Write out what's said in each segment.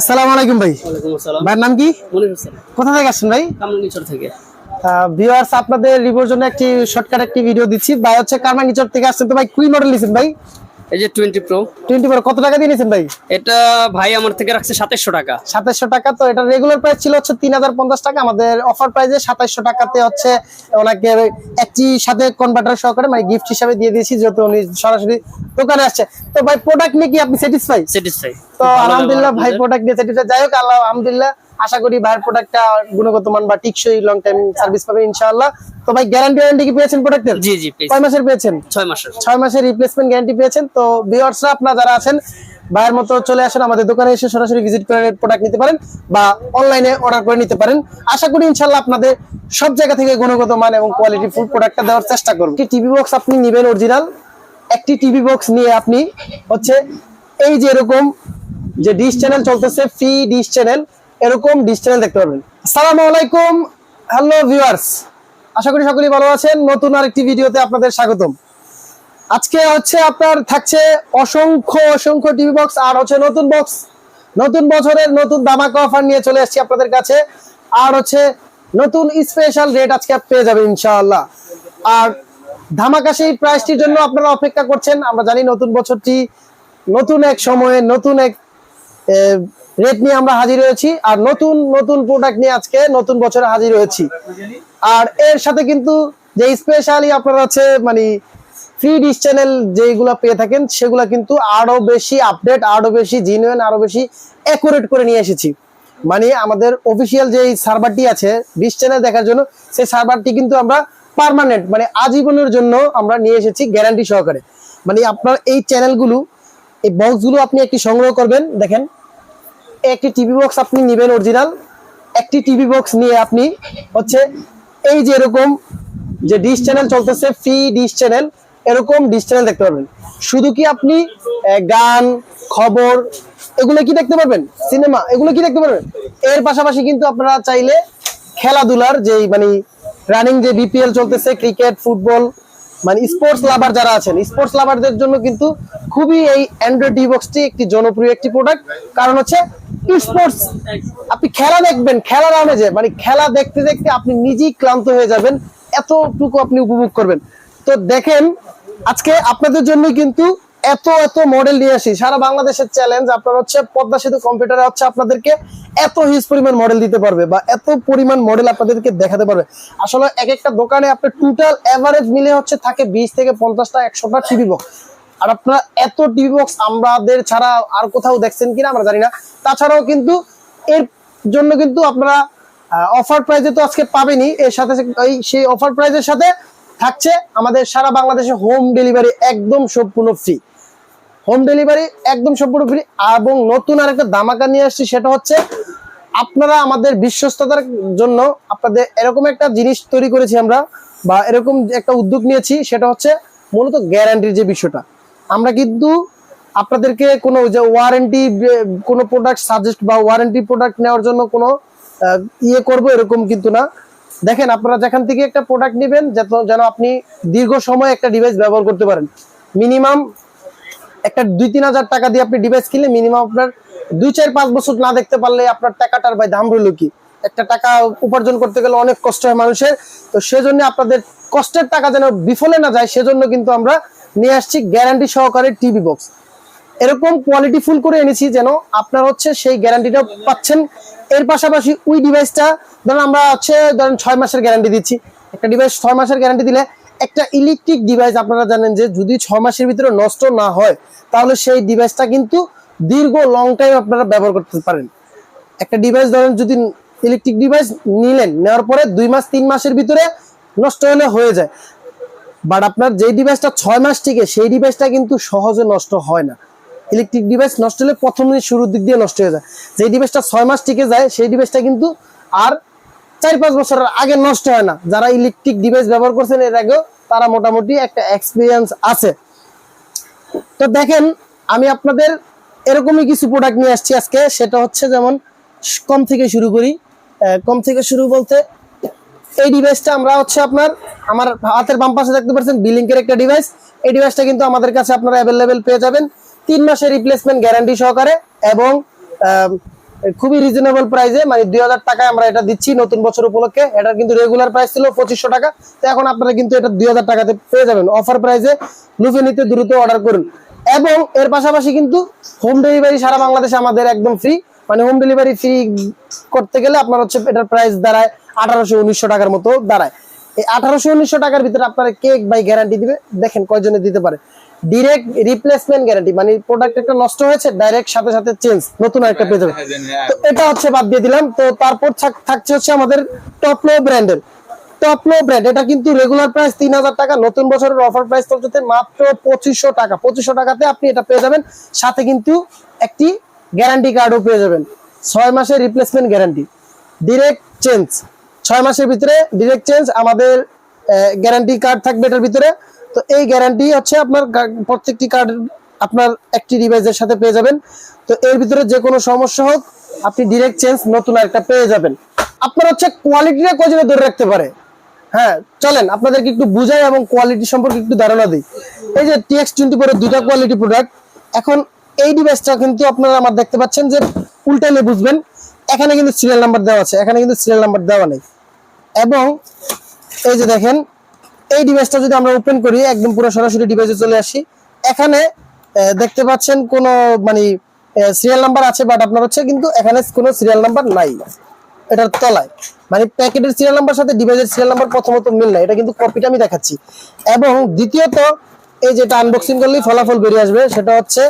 আসসালামু আলাইকুম ভাই। ভাইয়ের নাম কি? কোথা থেকে আসছেন ভাই? কামরাঙ্গিচর থেকে। ভিউয়ার্স আপনাদের রিভিউর জন্য একটি শর্টকাট একটি ভিডিও দিচ্ছি। ভাই হচ্ছে কারমাঙ্গিচর থেকে আসছেন তো ভাই কুই মডেল নিছেন ভাই? এই যে টোয়েন্টি প্রো টোয়েন্টি ফোর কত টাকা দিয়ে নিছেন ভাই? এটা ভাই আমার থেকে রাখছে সাতাশশো টাকা। সাতাশশো টাকা তো এটা রেগুলার প্রাইস ছিল হচ্ছে তিন হাজার পঞ্চাশ টাকা। আমাদের অফার প্রাইসে সাতাশশো টাকাতে হচ্ছে ওনাকে একটি সাথে কনভার্টার সহকারে মানে গিফট হিসাবে দিয়ে দিয়েছি যেহেতু উনি সরাসরি দোকানে আসছে। তো ভাই প্রোডাক্ট নিয়ে কি আপনি স্যাটিসফাই স্যাটিসফাই তো আলহামদুলিল্লাহ ভাই প্রোডাক্ট স্যাটিসফাই যাই হোক আলহামদুলিল্লাহ। আশা করি ভাইয়ের প্রোডাক্টটা গুণগত মান বা টিকসই লং টাইম সার্ভিস পাবে ইনশাআল্লাহ। তো ভাই গ্যারান্টি ওয়ারেন্টি কি পেয়েছেন প্রোডাক্টের জি জি। কয় মাসের পেয়েছেন? ছয় মাসের। ছয় মাসের রিপ্লেসমেন্ট গ্যারান্টি পেয়েছেন। তো ভিউয়ার্সরা আপনারা যারা আছেন ভাইয়ের মতো চলে আসেন আমাদের দোকানে এসে সরাসরি ভিজিট করে প্রোডাক্ট নিতে পারেন বা অনলাইনে অর্ডার করে নিতে পারেন। আশা করি ইনশাল্লাহ আপনাদের সব জায়গা থেকে গুণগত মান এবং কোয়ালিটি ফুল প্রোডাক্টটা দেওয়ার চেষ্টা করুন একটি টিভি বক্স আপনি নেবেন অরিজিনাল একটি টিভি বক্স নিয়ে আপনি হচ্ছে এই যে এরকম যে ডিশ চ্যানেল চলতেছে ফ্রি ডিশ চ্যানেল এরকম ডিশ চ্যানেল দেখতে পাবেন আসসালামু আলাইকুম হ্যালো ভিউয়ার্স আশা করি সকলেই ভালো আছেন। নতুন আরেকটি ভিডিওতে আপনাদের স্বাগতম। আজকে হচ্ছে আপনার থাকছে অসংখ্য অসংখ্য টিভি বক্স আর হচ্ছে নতুন বক্স নতুন বছরের নতুন দামাকা অফার নিয়ে চলে এসেছি আপনাদের কাছে। আর হচ্ছে নতুন স্পেশাল রেট আজকে পেয়ে যাবেন, ইনশাআল্লাহ। আর ধামাকা সেই প্রাইসটির জন্য আপনারা অপেক্ষা করছেন। আমরা জানি নতুন বছরটি নতুন এক সময়ে, নতুন এক রেট নিয়ে আমরা হাজির হয়েছি আর নতুন নতুন প্রোডাক্ট নিয়ে আজকে নতুন বছরে হাজির হয়েছি। আর এর সাথে কিন্তু যে স্পেশালি আপনার আছে মানে ফ্রি ডিশ চ্যানেল যেগুলো পেয়ে থাকেন, সেগুলা কিন্তু আরও বেশি আপডেট আরও বেশি জিনুয়েন আরও বেশি অ্যাকুরেট করে নিয়ে এসেছি। মানে আমাদের অফিসিয়াল যে সার্ভারটি আছে ডিশ চ্যানেল দেখার জন্য, সেই সার্ভারটি কিন্তু আমরা পার্মানেন্ট মানে আজীবনের জন্য আমরা নিয়ে এসেছি গ্যারান্টি সহকারে। মানে আপনার এই চ্যানেলগুলো এই বক্সগুলো আপনি একটি সংগ্রহ করবেন, দেখেন। একটি টিভি বক্স আপনি নেবেন অরিজিনাল একটি টিভি বক্স নিয়ে আপনি হচ্ছে এই যে এরকম যে ডিশ চ্যানেল চলতেছে ফ্রি ডিশ চ্যানেল এরকম ডিশ চ্যানেল দেখতে পারবেন। শুধু কি আপনি গান, খবর, এগুলো কি দেখতে পারবেন? সিনেমা এগুলো কি দেখতে পারবেন? এর পাশাপাশি কিন্তু আপনারা চাইলে খেলাধুলার যে মানে রানিং যে বিপিএল চলতেছে ক্রিকেট ফুটবল মানে স্পোর্টস লাভার যারা আছেন স্পোর্টস লাভারদের জন্য কিন্তু খুবই এই অ্যান্ড্রয়েড ডিবক্সটি একটি জনপ্রিয় একটি প্রোডাক্ট কারণ হচ্ছে স্পোর্টস আপনি খেলা দেখবেন, খেলার আমেজে মানে খেলা দেখতে দেখতে আপনি নিজেই ক্লান্ত হয়ে যাবেন, এতটুকু আপনি উপভোগ করবেন। তো দেখেন, আজকে আপনাদের জন্যই কিন্তু এত এত মডেল নিয়ে আসি। সারা বাংলাদেশের চ্যালেঞ্জ আপনার হচ্ছে পদ্মা সেতু কম্পিউটারে হচ্ছে আপনাদেরকে এত হিউজ পরিমাণ মডেল দিতে পারবে বা এত পরিমাণ মডেল আপনাদেরকে দেখাতে পারবে। আসলে এক একটা দোকানে আপনার টোটাল এভারেজ মিলে হচ্ছে থাকে বিশ থেকে পঞ্চাশটা, একশোটা টিভি বক্স আর আপনারা এত টিভি বক্স আমাদের ছাড়া আর কোথাও দেখছেন কিনা আমরা জানি না। তাছাড়াও কিন্তু এর জন্য কিন্তু আপনারা অফার প্রাইজে তো আজকে পাবেনই। এর সাথে সেই অফার প্রাইজের সাথে থাকছে আমাদের সারা বাংলাদেশে হোম ডেলিভারি একদম সম্পূর্ণ ফ্রি হোম ডেলিভারি একদম সম্পূর্ণ ফ্রি এবং নতুন আর একটা দামাকা নিয়ে আসছি, সেটা হচ্ছে আপনারা আমাদের বিশ্বস্ততার জন্য আপনাদের এরকম একটা জিনিস তৈরি করেছি আমরা বা এরকম একটা উদ্যোগ নিয়েছি, সেটা হচ্ছে মূলত গ্যারান্টির যে বিষয়টা। আমরা কিন্তু আপনাদেরকে কোনো যে ওয়ারেন্টি কোনো প্রোডাক্ট সাজেস্ট বা ওয়ারেন্টি প্রোডাক্ট নেওয়ার জন্য কোনো ইয়ে করব এরকম কিন্তু না। দেখেন, আপনারা যেখান থেকে একটা প্রোডাক্ট নেবেন যেন- আপনি দীর্ঘ সময় একটা ডিভাইস ব্যবহার করতে পারেন। মিনিমাম একটা দুই তিন হাজার টাকা দিয়ে আপনি ডিভাইস কিনলে মিনিমাম আপনার দুই চার পাঁচ বছর না দেখতে পারলে আপনার টাকাটার ভাই দাম রইল কি? একটা টাকা উপার্জন করতে গেলে অনেক কষ্ট হয় মানুষের। তো সেজন্য আপনাদের কষ্টের টাকা যেন বিফলে না যায়, সেজন্য কিন্তু আমরা নিয়ে আসছি গ্যারান্টি সহকারে টিভি বক্স এরকম কোয়ালিটি ফুল করে এনেছি যেন আপনার হচ্ছে সেই গ্যারান্টিটা পাচ্ছেন। এর পাশাপাশি ওই ডিভাইসটা ধরুন আমরা হচ্ছে ধরেন ছয় মাসের গ্যারান্টি দিচ্ছি। একটা ডিভাইস ছয় মাসের গ্যারান্টি দিলে একটা ইলেকট্রিক ডিভাইস আপনারা জানেন যে যদি ছয় মাসের ভিতরে নষ্ট না হয়, তাহলে সেই ডিভাইসটা কিন্তু দীর্ঘ লং টাইম আপনারা ব্যবহার করতে পারেন। একটা ডিভাইস ধরেন যদি ইলেকট্রিক ডিভাইস নিলেন, নেওয়ার পরে দুই মাস, তিন মাসের ভিতরে নষ্ট হলে হয়ে যায়। বাট আপনার যেই ডিভাইসটা ছয় মাস টিকে, সেই ডিভাইসটা কিন্তু সহজে নষ্ট হয় না। ইলেকট্রিক ডিভাইস নষ্ট হলে প্রথম দিন শুরুর দিক দিয়ে নষ্ট হয়ে যায়। যেই ডিভাইসটা ছয় মাস টিকে যায়, সেই ডিভাইসটা কিন্তু আর চার পাঁচ বছরের আগে নষ্ট হয় না। যারা ইলেকট্রিক ডিভাইস ব্যবহার করছেন, এর আগেও তারা মোটামুটি একটা এক্সপিরিয়েন্স আছে। তো দেখেন, আমি আপনাদের এরকমই কিছু প্রোডাক্ট নিয়ে আসছি আজকে। সেটা হচ্ছে যেমন কম থেকে শুরু করি। কম থেকে শুরু বলতে এই ডিভাইসটা আমরা হচ্ছে আপনার, আমার হাতের বাম পাশে দেখতে পাচ্ছেন বিলিংকের একটা ডিভাইস এই ডিভাইসটা কিন্তু আমাদের কাছে আপনারা অ্যাভেলেবেল পেয়ে যাবেন। তিন মাসের রিপ্লেসমেন্ট গ্যারান্টি সহকারে এবং খুবই রিজনেবল প্রাইসে মানে দুই হাজার টাকায় আমরা এটা দিচ্ছি নতুন বছর উপলক্ষে। এটা কিন্তু রেগুলার প্রাইস ছিল পঁচিশশো টাকা। তো এখন আপনারা কিন্তু এটা দুই হাজার টাকাতে পেয়ে যাবেন। অফার প্রাইসে লুফে নিতে দ্রুত অর্ডার করুন। এবং এর পাশাপাশি কিন্তু হোম ডেলিভারি সারা বাংলাদেশে আমাদের একদম ফ্রি মানে হোম ডেলিভারি ফ্রি করতে গেলে আপনার হচ্ছে এটার প্রাইস দাঁড়ায় আঠারোশো উনিশশো টাকার মতো দাঁড়ায়। এই আঠারোশো উনিশশো টাকার ভিতরে আপনারা কেক বাই গ্যারান্টি দিবে। দেখেন কয়জনে দিতে পারে। ডিরেক্ট রিপ্লেসমেন্ট গ্যারান্টি মানে প্রোডাক্ট একটা নষ্ট হয়েছে ডাইরেক্ট সাথে সাথে চেঞ্জ নতুন একটা পেয়ে যাবে তো এটা হচ্ছে বাদ দিয়ে দিলাম। তো তারপর থাক- থাকছে হচ্ছে আমাদের টপলো ব্র্যান্ডের টপলো ব্র্যান্ড এটা কিন্তু রেগুলার প্রাইস তিন হাজার টাকা, নতুন বছরের অফার প্রাইস চলছে মাত্র পঁচিশশো টাকা। পঁচিশশো টাকাতে আপনি এটা পেয়ে যাবেন। সাথে কিন্তু একটি গ্যারান্টি কার্ডও পেয়ে যাবেন। ছয় মাসের রিপ্লেসমেন্ট গ্যারান্টি ডিরেক্ট চেঞ্জ ছয় মাসের ভিতরে ডিরেক্ট চেঞ্জ আমাদের গ্যারান্টি কার্ড থাকবে এটার ভিতরে। তো এই গ্যারান্টি হচ্ছে আপনার প্রত্যেকটি কার্ড আপনার একটি ডিভাইসের সাথে পেয়ে যাবেন। তো এর ভিতরে যে কোনো সমস্যা হোক, আপনি ডিরেক্ট চেঞ্জ নতুন একটা পেয়ে যাবেন। আপনার হচ্ছে কোয়ালিটিটা কজনে ধরে রাখতে পারে। হ্যাঁ চলেন, আপনাদেরকে একটু বুঝাই এবং কোয়ালিটি সম্পর্কে একটু ধারণা দিই। এই যে টিএক্স টোয়েন্টি ফোরের দুটা কোয়ালিটি প্রোডাক্ট এখন এই ডিভাইসটা কিন্তু আপনারা আমার দেখতে পাচ্ছেন যে উল্টাইলে বুঝবেন। এখানে কিন্তু সিরিয়াল নাম্বার দেওয়া আছে, এখানে কিন্তু সিরিয়াল নাম্বার দেওয়া নেই। এবং এই যে দেখেন, এই ডিভাইসটা যদি আমরা ওপেন করি, একদম পুরো সরাসরি ডিভাইসে চলে আসি, এখানে দেখতে পাচ্ছেন কোনো মানে সিরিয়াল নাম্বার আছে বাট আপনার হচ্ছে কিন্তু এখানে কোনো সিরিয়াল নাম্বার নাই। এটার তলায়। মানে প্যাকেটের সিরিয়াল নাম্বার সাথে ডিভাইসের সিরিয়াল নাম্বার প্রথমত মিল না এটা কিন্তু কপিটা আমি দেখাচ্ছি। এবং দ্বিতীয়ত, এই যেটা আনবক্সিং করলেই ফলাফল বেরিয়ে আসবে, সেটা হচ্ছে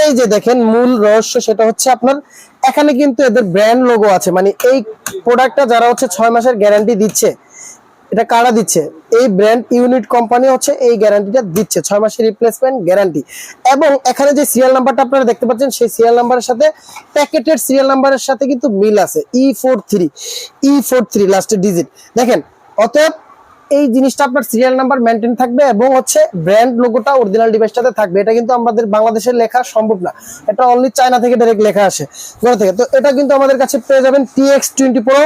এই যে দেখেন, মূল রহস্য সেটা হচ্ছে আপনার, এখানে কিন্তু এদের ব্র্যান্ড লোগো আছে। মানে এই প্রোডাক্টটা যারা হচ্ছে ছয় মাসের গ্যারান্টি দিচ্ছে, এটা কারা দিচ্ছে? এই ব্র্যান্ড ইউনিট কোম্পানি হচ্ছে এই গ্যারান্টিটা দিচ্ছে, ছয় মাসের রিপ্লেসমেন্ট গ্যারান্টি এবং এখানে যে সিরিয়াল নাম্বারটা আপনারা দেখতে পাচ্ছেন, সেই সিরিয়াল নাম্বারের সাথে প্যাকেটের সিরিয়াল নাম্বারের সাথে কিন্তু মিল আছে। E four three E four three লাস্টের ডিজিট দেখেন, অতএব এই জিনিসটা আপনার সিরিয়াল নাম্বার মেনটেন থাকবে এবং হচ্ছে ব্র্যান্ড লোগোটা অরিজিনাল ডিভাইসটাতে থাকবে। এটা কিন্তু আমাদের বাংলাদেশের লেখা সম্ভব না। এটা অনলি চায়না থেকে ডাইরেক্ট লেখা আসে। কোথা থেকে। তো এটা কিন্তু আমাদের কাছে পেয়ে যাবেন টিএক্স টোয়েন্টি প্রো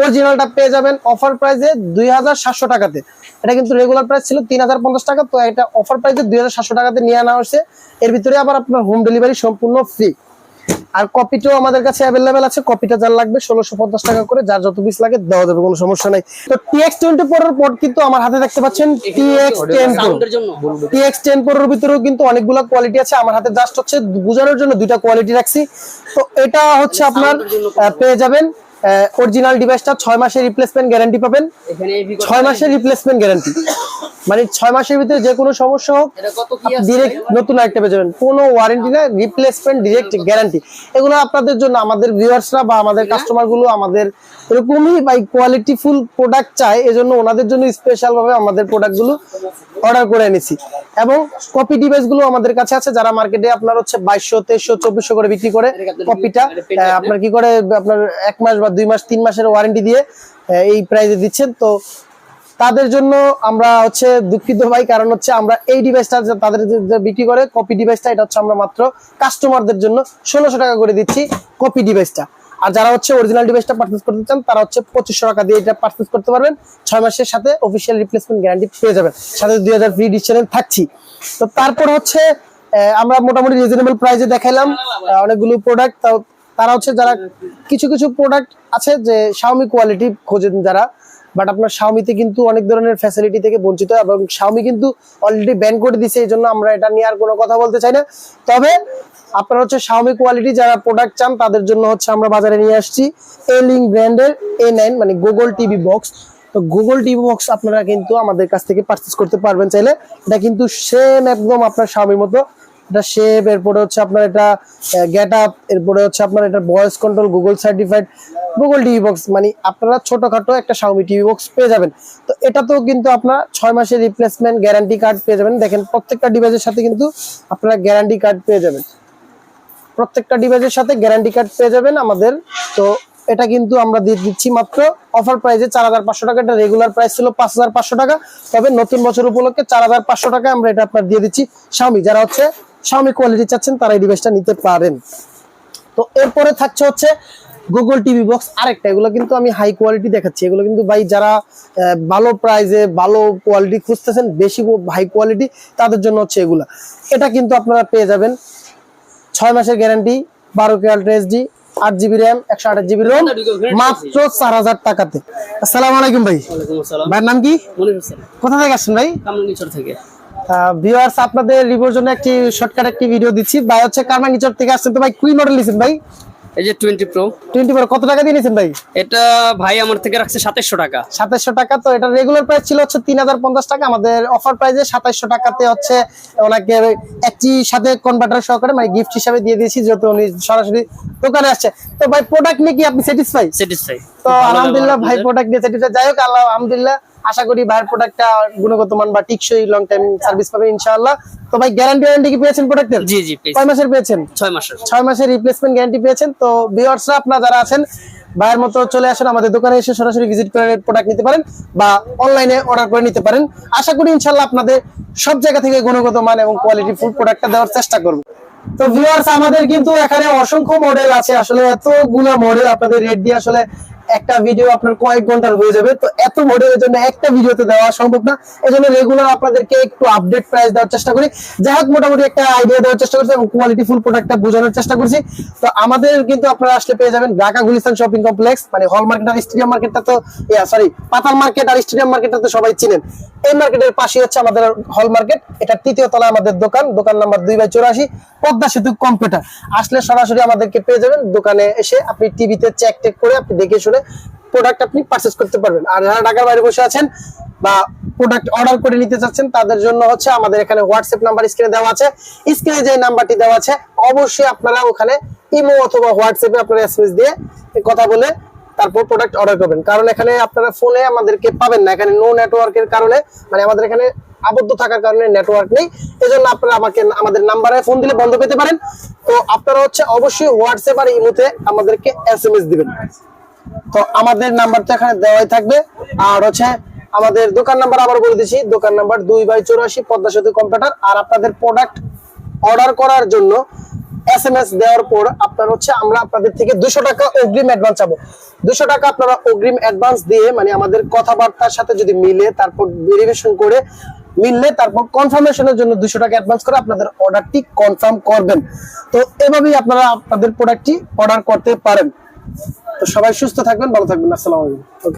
অরিজিনালটা পেয়ে যাবেন অফার প্রাইসে দুই হাজার সাতশো টাকাতে। এটা কিন্তু রেগুলার প্রাইস ছিল তিন হাজার পঞ্চাশ টাকা। তো এটা অফার প্রাইসে দুই হাজার সাতশো টাকাতে নিয়ে আনা হয়েছে। এর ভিতরে আবার আপনার হোম ডেলিভারি সম্পূর্ণ ফ্রি আর কপিটাও আমাদের কাছে অ্যাভেলেবেল আছে। কপিটা যার লাগবে ষোলোশো পঞ্চাশ টাকা করে যার যত পিস লাগে দেওয়া যাবে কোনো সমস্যা নাই। তো টিএক্স টোয়েন্টি ফোর এর পর কিন্তু আমার হাতে দেখতে পাচ্ছেন টিএক্স টেন টিএক্স টেন প্রোর ভিতরেও কিন্তু অনেকগুলো কোয়ালিটি আছে আমার হাতে জাস্ট হচ্ছে বোঝানোর জন্য দুইটা কোয়ালিটি রাখছি। তো এটা হচ্ছে আপনার পেয়ে যাবেন অরিজিনাল ডিভাইসটা ছয় মাসের রিপ্লেসমেন্ট গ্যারান্টি পাবেন। ছয় মাসের রিপ্লেসমেন্ট গ্যারান্টি মানে ছয় মাসের ভিতরে যে কোনো সমস্যা হোক ডিরেক্ট নতুন একটা পেয়ে যাবেন। কোনো ওয়ারেন্টি না রিপ্লেসমেন্ট ডিরেক্ট গ্যারান্টি এগুলো আপনাদের জন্য আমাদের ভিউয়ার্সরা বা আমাদের কাস্টমারগুলো আমাদের এরকমই বাই কোয়ালিটি ফুল প্রোডাক্ট চায় এজন্য ওনাদের জন্য স্পেশাল ভাবে আমাদের প্রোডাক্টগুলো অর্ডার করে এনেছি। এবং কপি ডিভাইসগুলো আমাদের কাছে আছে যারা মার্কেটে আপনার হচ্ছে বাইশশো তেইশশো চব্বিশশো করে বিক্রি করে কপিটা আপনার কি করে আপনার এক মাস বা দুই মাস তিন মাসের ওয়ারেন্টি দিয়ে এই প্রাইসে দিচ্ছেন। তো তাদের জন্য আমরা হচ্ছে দুঃখিত ভাই, কারণ হচ্ছে আমরা এই ডিভাইসটা তাদের বিক্রি করে কপি ডিভাইসটা এটা হচ্ছে আমরা মাত্র কাস্টমারদের জন্য ষোলোশো টাকা করে দিচ্ছি কপি ডিভাইসটা আর যারা হচ্ছে অরিজিনাল ডিভাইসটা পারচেস করতে চান, তারা হচ্ছে পঁচিশশো টাকা দিয়ে এটা পারচেস করতে পারবেন। ছয় মাসের সাথে অফিসিয়াল রিপ্লেসমেন্ট গ্যারান্টি পেয়ে যাবেন। সাথে দুই হাজার ফ্রি ডিসকাউন্ট থাকছি। তো তারপর হচ্ছে আমরা মোটামুটি রিজনেবল প্রাইসে দেখাইলাম অনেকগুলো প্রোডাক্ট তারা হচ্ছে যারা কিছু কিছু প্রোডাক্ট আছে যে শাওমি কোয়ালিটি খোঁজেন যারা বাট আপনার শাওমিতে কিন্তু অনেক ধরনের ফ্যাসিলিটি থেকে বঞ্চিত এবং শাওমি কিন্তু অলরেডি ব্যান করে দিছে এই জন্য আমরা এটা নিয়ে আর কোনো কথা বলতে চাই না। তবে আপনার হচ্ছে শাওমি কোয়ালিটি যারা প্রোডাক্ট চান, তাদের জন্য হচ্ছে আমরা বাজারে নিয়ে আসছি এ লিঙ্ক ব্র্যান্ডের এ নাইন মানে গুগল টিভি বক্স তো গুগল টিভি বক্স আপনারা কিন্তু আমাদের কাছ থেকে পারচেস করতে পারবেন চাইলে। এটা কিন্তু সেম একদম আপনার শাওমির মতো এটা শেপ এরপরে হচ্ছে আপনার এটা গেট আপ এরপরে হচ্ছে আপনার এটা voice control Google certified Google TV box মানে আপনারা ছোটোখাটো একটা শাওমি টিভি বক্স পেয়ে যাবেন। তো এটাতেও কিন্তু আপনার ছয় মাসের রিপ্লেসমেন্ট গ্যারান্টি কার্ড পেয়ে যাবেন। দেখেন প্রত্যেকটা ডিভাইসের সাথে কিন্তু আপনারা গ্যারান্টি কার্ড পেয়ে যাবেন। প্রত্যেকটা ডিভাইসের সাথে গ্যারান্টি কার্ড পেয়ে যাবেন আমাদের। তো এটা কিন্তু আমরা দিয়ে দিচ্ছি মাত্র অফার প্রাইসে চার হাজার পাঁচশো টাকা। এটা রেগুলার প্রাইস ছিল পাঁচ হাজার পাঁচশো টাকা। তবে নতুন বছর উপলক্ষে চার হাজার পাঁচশো টাকা আমরা এটা আপনার দিয়ে দিচ্ছি স্বামী যারা হচ্ছে স্বামী কোয়ালিটি চাচ্ছেন তারা এই ডিভাইসটা নিতে পারেন। তো এরপরে থাকছে হচ্ছে গুগল টিভি বক্স আরেকটা। এগুলো কিন্তু আমি হাই কোয়ালিটি দেখাচ্ছি। এগুলো কিন্তু ভাই যারা ভালো প্রাইজে ভালো কোয়ালিটি খুঁজতেছেন বেশি হাই কোয়ালিটি তাদের জন্য হচ্ছে এগুলা। এটা কিন্তু আপনারা পেয়ে যাবেন। ছয় মাসের গ্যারান্টি বারো কে আলট্রা আট জিবি র্যাম একশো আঠাশ জিবি রোম মাত্র চার হাজার টাকাতে। আসসালামু আলাইকুম ভাই। ভাইয়ের নাম কি? কোথা থেকে আসছেন ভাই? থেকে। ভিউয়ার্স আপনাদের রিভিউর জন্য একটি শর্টকাট একটি ভিডিও দিচ্ছি। ভাই হচ্ছে কারমাঙ্গিচর থেকে আসছেন তো ভাই কুই মডেল নিছেন ভাই? এই যে টোয়েন্টি প্রো টোয়েন্টি ফোর কত টাকা দিয়ে নিছেন ভাই? এটা ভাই আমার থেকে রাখছে সাতাশশো টাকা। সাতাইশশো টাকা তো এটা রেগুলার প্রাইস ছিল হচ্ছে তিন হাজার পঞ্চাশ টাকা। আমাদের অফার প্রাইসে সাতাইশশো টাকাতে হচ্ছে ওনাকে একটি সাথে কনভার্টার সহকারে মানে গিফট হিসাবে দিয়ে দিয়েছি যেহেতু উনি সরাসরি দোকানে আসছে। তো ভাই প্রোডাক্ট নিয়ে কি আপনি স্যাটিসফাই স্যাটিসফাই তো আলহামদুলিল্লাহ ভাই প্রোডাক্ট নিয়ে স্যাটিসফাই যাই হোক আলহামদুলিল্লাহ। আশা করি ভাইয়ের প্রোডাক্টটা গুণগত মান বা টিকসই লং টাইম সার্ভিস পাবেন ইনশাআল্লাহ। তো ভাই গ্যারান্টি ওয়ারেন্টি কি পেয়েছেন প্রোডাক্টের জি জি। কয় মাসের পেয়েছেন? ছয় মাসের। ছয় মাসের রিপ্লেসমেন্ট গ্যারান্টি পেয়েছেন। তো ভিউয়ার্সরা আপনারা যারা আছেন ভাইয়ের মতো চলে আসেন আমাদের দোকানে এসে সরাসরি ভিজিট করে প্রোডাক্ট নিতে পারেন বা অনলাইনে অর্ডার করে নিতে পারেন। আশা করি ইনশাল্লাহ আপনাদের সব জায়গা থেকে গুণগত মান এবং কোয়ালিটি ফুড প্রোডাক্টটা দেওয়ার চেষ্টা করব। তো ভিউয়ার্স আমাদের কিন্তু এখানে অসংখ্য মডেল আছে। আসলে এতগুলো মডেল আপনাদের রেট দিয়ে আসলে একটা ভিডিও আপনার কয়েক ঘণ্টার হয়ে যাবে। তো এত মডেলের জন্য একটা ভিডিওতে দেওয়া সম্ভব না। এই জন্য রেগুলার আপনাদেরকে একটু আপডেট প্রাইস দেওয়ার চেষ্টা করি। যাই হোক, মোটামুটি একটা আইডিয়া দেওয়ার চেষ্টা করছি এবং কোয়ালিটি ফুল প্রোডাক্টটা বোঝানোর চেষ্টা করছি। তো আমাদের কিন্তু আপনারা আসলে পেয়ে যাবেন ঢাকা গুলিস্তান শপিং কমপ্লেক্স মানে হল মার্কেট আর স্টেডিয়াম মার্কেটটা তো সরি পাতাল মার্কেট আর স্টেডিয়াম মার্কেটটা তো সবাই চিনেন। এই মার্কেটের পাশে হচ্ছে আমাদের হল মার্কেট এটা তৃতীয় তলায় আমাদের দোকান দোকান নাম্বার দুই বাই চৌরাশি, পদ্মা সেতু কম্পিউটার আসলে সরাসরি আমাদেরকে পেয়ে যাবেন দোকানে এসে আপনি টিভিতে চেক টেক করে আপনি দেখে শুনে প্রোডাক্ট আপনি পারচেস করতে পারবেন। আর যারা ঢাকার বাইরে বসে আছেন বা প্রোডাক্ট অর্ডার করে নিতে চাচ্ছেন, তাদের জন্য হচ্ছে আমাদের এখানে হোয়াটসঅ্যাপ নাম্বার স্ক্রিনে দেওয়া আছে। স্ক্রিনে যে নাম্বারটি দেওয়া আছে, অবশ্যই আপনারা ওখানে ইমো অথবা হোয়াটসঅ্যাপে আপনারা এসএমএস দিয়ে কথা বলে তারপর প্রোডাক্ট অর্ডার করবেন। কারণ এখানে আপনারা ফোনে আমাদেরকে পাবেন না। এখানে নো নেটওয়ার্কের কারণে মানে আমাদের এখানে আবদ্ধ থাকার কারণে নেটওয়ার্ক নেই। এজন্য আপনারা আমাকে, আমাদের নাম্বারে ফোন দিলে বন্ধ পেতে পারেন। তো আপনারা হচ্ছে অবশ্যই হোয়াটসঅ্যাপ আর ইমোতে আমাদেরকে এসএমএস দিবেন। তো আমাদের নাম্বার তো এখানে দেওয়াই থাকবে। আর হচ্ছে আমাদের দোকান নাম্বার আবার বলে দিচ্ছি দোকান নাম্বার দুই বাই চৌরাশি, পদ্মা সেতু কম্পিউটার আর আপনাদের প্রোডাক্ট অর্ডার করার জন্য এস এম এস দেওয়ার পর আপনার হচ্ছে আমরা আপনাদের থেকে দুশো টাকা অগ্রিম অ্যাডভান্স চাবো। দুশো টাকা আপনারা অগ্রিম অ্যাডভান্স দিয়ে মানে আমাদের কথাবার্তার সাথে যদি মিলে, তারপর ভেরিফিকেশন করে মিললে, তারপর কনফার্মেশনের জন্য দুশো টাকা অ্যাডভান্স করে আপনাদের অর্ডারটি কনফার্ম করবেন। তো এভাবেই আপনারা আপনাদের প্রোডাক্টটি অর্ডার করতে পারেন। তো সবাই সুস্থ থাকবেন ভালো থাকবেন আসসালামু আলাইকুম Okay.